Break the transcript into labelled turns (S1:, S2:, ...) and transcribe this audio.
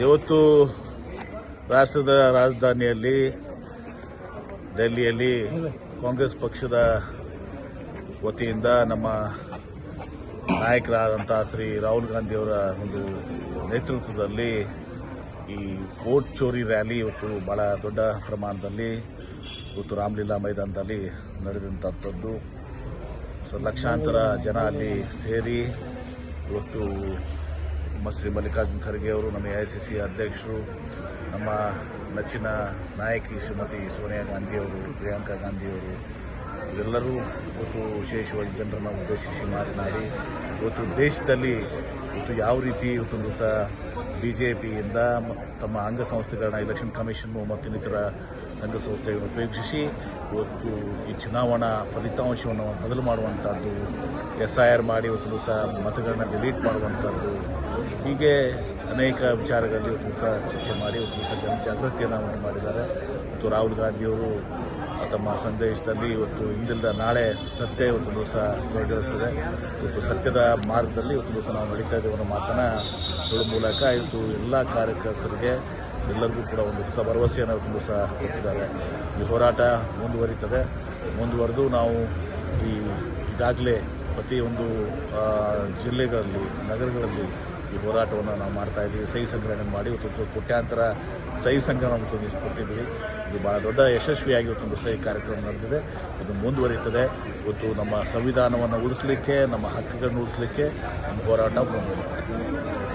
S1: ಇವತ್ತು ರಾಷ್ಟ್ರದ ರಾಜಧಾನಿಯಲ್ಲಿ, ದೆಹಲಿಯಲ್ಲಿ ಕಾಂಗ್ರೆಸ್ ಪಕ್ಷದ ವತಿಯಿಂದ ನಮ್ಮ ನಾಯಕರಾದಂಥ ಶ್ರೀ ರಾಹುಲ್ ಗಾಂಧಿಯವರ ಒಂದು ನೇತೃತ್ವದಲ್ಲಿ ಈ ಓಟ್ ಚೋರಿ ರ್ಯಾಲಿ ಇವತ್ತು ಬಹಳ ದೊಡ್ಡ ಪ್ರಮಾಣದಲ್ಲಿ ಇವತ್ತು ರಾಮಲೀಲಾ ಮೈದಾನದಲ್ಲಿ ನಡೆದಂಥದ್ದು ಸೊ ಲಕ್ಷಾಂತರ ಜನ ಅಲ್ಲಿ ಸೇರಿ ಇವತ್ತು ನಮ್ಮ ಶ್ರೀ ಮಲ್ಲಿಕಾರ್ಜುನ ಖರ್ಗೆ ಅವರು, ನಮ್ಮ ಎ ಐ ಸಿ ಸಿ ಅಧ್ಯಕ್ಷರು, ನಮ್ಮ ನೆಚ್ಚಿನ ನಾಯಕಿ ಶ್ರೀಮತಿ ಸೋನಿಯಾ ಗಾಂಧಿಯವರು ಪ್ರಿಯಾಂಕಾ ಗಾಂಧಿಯವರು ಇವೆಲ್ಲರೂ ಇವತ್ತು ವಿಶೇಷವಾಗಿ ಜನರನ್ನು ಉದ್ದೇಶಿಸಿ ಮಾತನಾಡಿ, ಇವತ್ತು ದೇಶದಲ್ಲಿ ಇವತ್ತು ಯಾವ ರೀತಿ ಇವತ್ತು ಸಹ ಬಿ ಜೆ ಪಿಯಿಂದ ತಮ್ಮ ಅಂಗಸಂಸ್ಥೆಗಳನ್ನ ಎಲೆಕ್ಷನ್ ಕಮಿಷನ್ನು ಮತ್ತು ಇನ್ನಿತರ ಸಂಘ ಸಂಸ್ಥೆಗಳನ್ನು ಉಪಯೋಗಿಸಿ ಇವತ್ತು ಈ ಚುನಾವಣಾ ಫಲಿತಾಂಶವನ್ನು ಬದಲು ಮಾಡುವಂಥದ್ದು ಎಸ್ ಐ ಆರ್ ಮಾಡಿ ಇವತ್ತು ಸಹ ಮತಗಳನ್ನ ಡಿಲೀಟ್ ಮಾಡುವಂಥದ್ದು ಹೀಗೆ ಅನೇಕ ವಿಚಾರಗಳಲ್ಲಿ ಒಂದು ದಿವಸ ಚರ್ಚೆ ಮಾಡಿ ಒಂದು ದಿವಸ ಜನ ಜಾಗೃತಿಯನ್ನು ಉಂಟು ಮಾಡಿದ್ದಾರೆ. ಮತ್ತು ರಾಹುಲ್ ಗಾಂಧಿಯವರು ತಮ್ಮ ಸಂದೇಶದಲ್ಲಿ ಇವತ್ತು ಇಂದಿಲ್ಲದ ನಾಳೆ ಸತ್ಯ ಇವತ್ತು ದಿವಸ ಜಯಗಳಿಸ್ತದೆ. ಇವತ್ತು ಸತ್ಯದ ಮಾರ್ಗದಲ್ಲಿ ಇವತ್ತು ದಿವಸ ನಾವು ನಡೀತಾ ಇದ್ದೇವೆ ಅನ್ನೋ ಮಾತನ್ನು ಹೇಳೋ ಮೂಲಕ ಇವತ್ತು ಎಲ್ಲ ಕಾರ್ಯಕರ್ತರಿಗೆ ಎಲ್ಲರಿಗೂ ಕೂಡ ಒಂದು ಹೊಸ ಭರವಸೆಯನ್ನು ಇವತ್ತು ದಿವಸ ಕೊಟ್ಟಿದ್ದಾರೆ. ಈ ಹೋರಾಟ ಮುಂದುವರಿತದೆ. ಮುಂದುವರೆದು ನಾವು ಈ ಈಗಾಗಲೇ ಪ್ರತಿಯೊಂದು ಜಿಲ್ಲೆಗಳಲ್ಲಿ, ನಗರಗಳಲ್ಲಿ ಈ ಹೋರಾಟವನ್ನು ನಾವು ಮಾಡ್ತಾ ಇದ್ದೀವಿ. ಸಹಿ ಸಂಗ್ರಹಣೆ ಮಾಡಿ ಇವತ್ತು ಕೋಟ್ಯಾಂತರ ಸಹಿ ಸಂಗ್ರಹ ಇವತ್ತು ಕೊಟ್ಟಿದ್ದೀವಿ ಇದು ಭಾಳ ದೊಡ್ಡ ಯಶಸ್ವಿಯಾಗಿ ಇವತ್ತೊಂದು ಸಹಿ ಕಾರ್ಯಕ್ರಮ ನಡೆದಿದೆ. ಇದು ಮುಂದುವರಿಯುತ್ತದೆ. ಇವತ್ತು ನಮ್ಮ ಸಂವಿಧಾನವನ್ನು ಉಳಿಸಲಿಕ್ಕೆ, ನಮ್ಮ ಹಕ್ಕುಗಳನ್ನು ಉಳಿಸಲಿಕ್ಕೆ ನಮ್ಮ ಹೋರಾಟ ಮುಂದುವರಿಯುತ್ತದೆ.